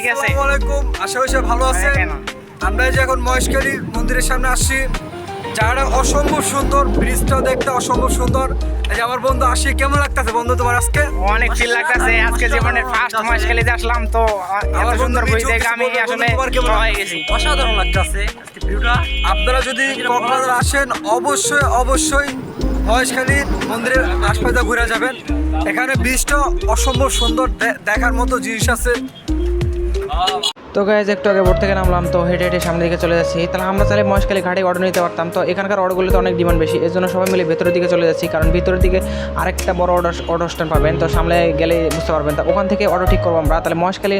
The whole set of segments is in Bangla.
ঠিক আছে। আসসালামু আলাইকুম। আশা করি ভালো আছেন? আমরা যে এখন মহেশখালী মন্দিরের সামনে আসছি। জায়গাটা অসম্ভব সুন্দর ব্রিজটা দেখতে অসম্ভব সুন্দর। এই যে আমার বন্ধু আসি কেমন লাগতেছে বন্ধু তোমার আজকে? অনেক ফিল লাগতেছে। আজকে জীবনের ফার্স্ট ম্যাচ আসলাম তো এত সুন্দর বই দেখে আমি আসলে কেমন হয়ে গেছি। অসাধারণ লাগতেছে আজকে ভিউটা আপনারা যদি কক্সবাজার আসেন অবশ্যই অবশ্যই মহেশখালী মন্দিরের আশপাশে ঘুরে যাবেন। এখানে ব্রিজটা অসম্ভব সুন্দর দেখার মতো জিনিস আছে। তো গাইজ একটু আগে বোর্ড থেকে নামলাম, তো হেঁটে হেঁটে সামনের দিকে চলে যাচ্ছি। তাহলে আমরা চাইলে মহেশখালী ঘাটে অর্ডার নিতে পারতাম। তো এখানকার অর্ডারগুলোতে অনেক ডিমান্ড বেশি, এর জন্য সবাই মিলে ভেতরের দিকে চলে যাচ্ছি, কারণ ভিতরের দিকে আরেকটা বড় অর্ডার অর্ডার স্ট্যান্ড পাবেন। তো সামনে গেলে বুঝতে পারবেন। তা ওখান থেকে অর্ডার ঠিক করব আমরা। তাহলে মহেশখালী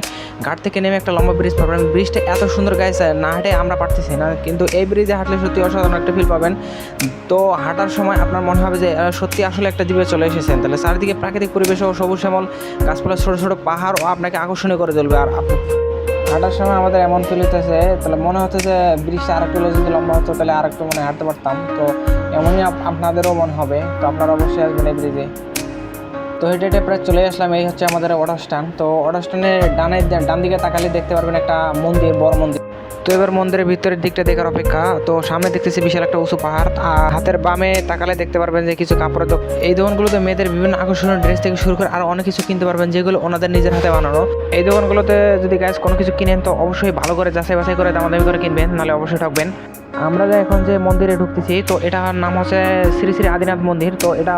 ঘাট থেকে নেমে একটা লম্বা ব্রিজ পাবেন। ব্রিজটা এত সুন্দর গাইজ না হেঁটে আমরা পারতেছি না, কিন্তু এই ব্রিজে হাঁটলে সত্যি অসাধারণ একটা ফিল পাবেন। তো হাঁটার সময় আপনার মনে হবে যে সত্যি আসলে একটা দ্বীপে চলে এসেছেন। তাহলে চারিদিকে প্রাকৃতিক পরিবেশ ও সবুজ শ্যামল, গাছপালা, ছোটো ছোটো পাহাড় ও আপনাকে আকর্ষণীয় করে তুলবে। আর হাঁটার সময় আমাদের এমন ফিল হতেছে তাহলে মনে হচ্ছে যে ব্রিজটা আরেকটু যদি লম্বা হতো, তাহলে আরেকটু মনে হাঁটতে পারতাম। তো এমনই আপ- আপনাদেরও মনে হবে, তো আপনারা অবশ্যই আসবেন এই ব্রিজে তো হেঁটে হেঁটে প্রায় চলে আসলাম, এই হচ্ছে আমাদের অটো স্ট্যান্ড তো অটো স্ট্যান্ডের ডানের ডান দিকে তাকালে দেখতে পারবেন একটা মন্দির, বড় মন্দির। তো এবার মন্দিরের ভিতরের দিকটা দেখার অপেক্ষা। তো সামনে দেখতেছি বিশাল একটা উঁচু পাহাড়, আর হাতের বামে তাকালে দেখতে পারবেন যে কিছু কাপড়ের দোকান। এই দোকানগুলোতে মেয়েদের বিভিন্ন আকর্ষণীয় ড্রেস থেকে শুরু করে আর অনেক কিছু কিনতে পারবেন, যেগুলো ওনাদের নিজের হাতে বানানো। এই দোকানগুলোতে যদি গাছ কোনো কিছু কিনেন, তো অবশ্যই ভালো করে যাচাই বাছাই করে দামাদামি করে কিনবেন, নাহলে অবশ্যই ঠকবেন। আমরা যে এখন যে মন্দিরে ঢুকতেছি, তো এটার নাম হচ্ছে শ্রী শ্রী আদিনাথ মন্দির। তো এটা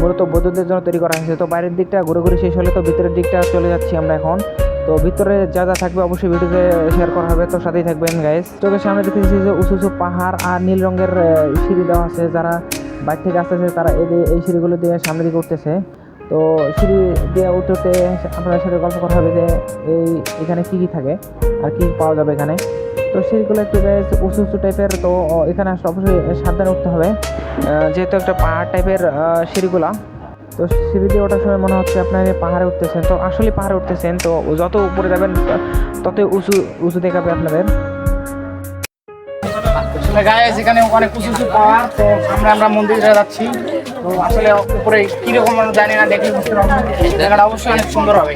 মূলত বৌদ্ধদের জন্য তৈরি করা হয়েছে। তো বাইরের দিকটা ঘুরে ঘুরে শেষ হলে তো ভিতরের দিকটা চলে যাচ্ছি আমরা এখন। তো ভিতরে যা যা থাকবে অবশ্যই ভিডিওতে শেয়ার করা হবে, তো সাথেই থাকবেন গাইস চোখের সামনে দেখতেছি যে উঁচু উঁচু পাহাড় আর নীল রঙের সিঁড়ি দেওয়া আছে। যারা বাইক থেকে আসতেছে, তারা এই এই সিঁড়িগুলো দিয়ে সামনের দিকে উঠতেছে। তো সিঁড়ি দিয়ে উঠতে উঠতে আপনাদের সাথে গল্প করা হবে যে এই এখানে কী কী থাকে আর কী পাওয়া যাবে এখানে। তো সিঁড়িগুলো একটু উঁচু উঁচু টাইপের তো এখানে অবশ্যই সাবধানে উঠতে হবে। যেহেতু একটা পাহাড় টাইপের সিঁড়িগুলা তো সিঁড়ি দিয়ে ওঠার সময় মনে হচ্ছে আপনার পাহাড়ে উঠতেছেন। তো আসলে পাহাড়ে উঠতেছেন, তো যত উপরে যাবেন, ততই উঁচু উঁচু দেখাবে আপনাদের। আসলে গায়ে এখানে অনেক উঁচু উঁচু পাহাড়, তো সামনে আমরা মন্দিরে যাচ্ছি। তো আসলে উপরে কীরকম আমরা জানি না, দেখলে বুঝতে পারব জায়গাটা অবশ্যই অনেক সুন্দর হবে।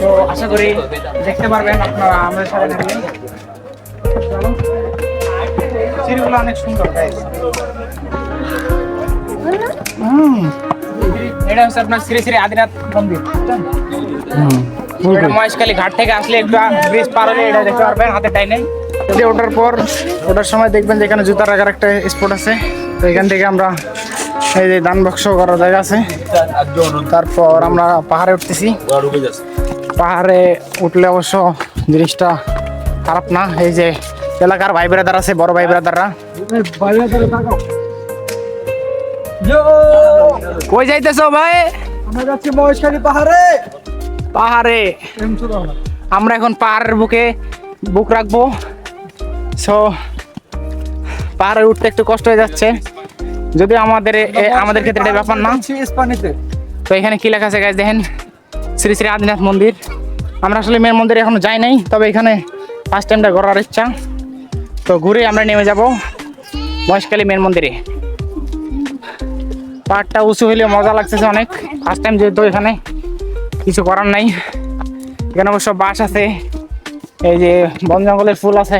তো আশা করি দেখতে পারবেন আপনারা আমাদের সাথে থাকবেন সিঁড়িগুলো অনেক সুন্দর, guys। হুম। এটা হচ্ছে আপনার শ্রী শ্রী আদিনাথ মন্দির। মহেশখালী ঘাট থেকে আসলে একটু ব্রিজ পার হলে এটা দেখতে পারবেন হাতে টাইনে যে ওঠার পর ওঠার সময় দেখবেন যে এখানে জুতা রাখার একটা স্পট আছে তো এখান থেকে আমরা এই যে দান বাক্স করার জায়গা আছে। তারপর আমরা পাহাড়ে উঠতেছি। পাহাড়ে উঠলে অবশ্য জিনিসটা খারাপ না এই যে এলাকার ভাই ব্রাদার আছে বড় ভাই ব্রাদাররা কই যাইতেছো ভাই? আমরা যাচ্ছি মহেশখালী পাহাড়ে। পাহাড়ে। আমরা। এখন পাহাড়ের বুকে বুক রাখব। সো পাহাড়ে উঠতে একটু কষ্ট হয়ে যাচ্ছে। যদি আমাদের আমাদের ক্ষেত্রে এটা ব্যাপার না। তো এখানে কি লেখা আছে গাছ দেখেন? শ্রী শ্রী আদিনাথ মন্দির। আমরা আসলে মেন মন্দিরে এখনও যাই নাই তবে এখানে ফার্স্ট টাইমটা ঘোরার ইচ্ছা। তো ঘুরে আমরা নেমে যাব মহেশখালী মেন মন্দিরে। পাহাড়টা উঁচু হইলে মজা লাগতেছে অনেক। ফার্স্ট টাইম যেহেতু এখানে, কিছু করার নাই। এখানে অবশ্য বাস আছে, এই যে বন জঙ্গলের ফুল আছে।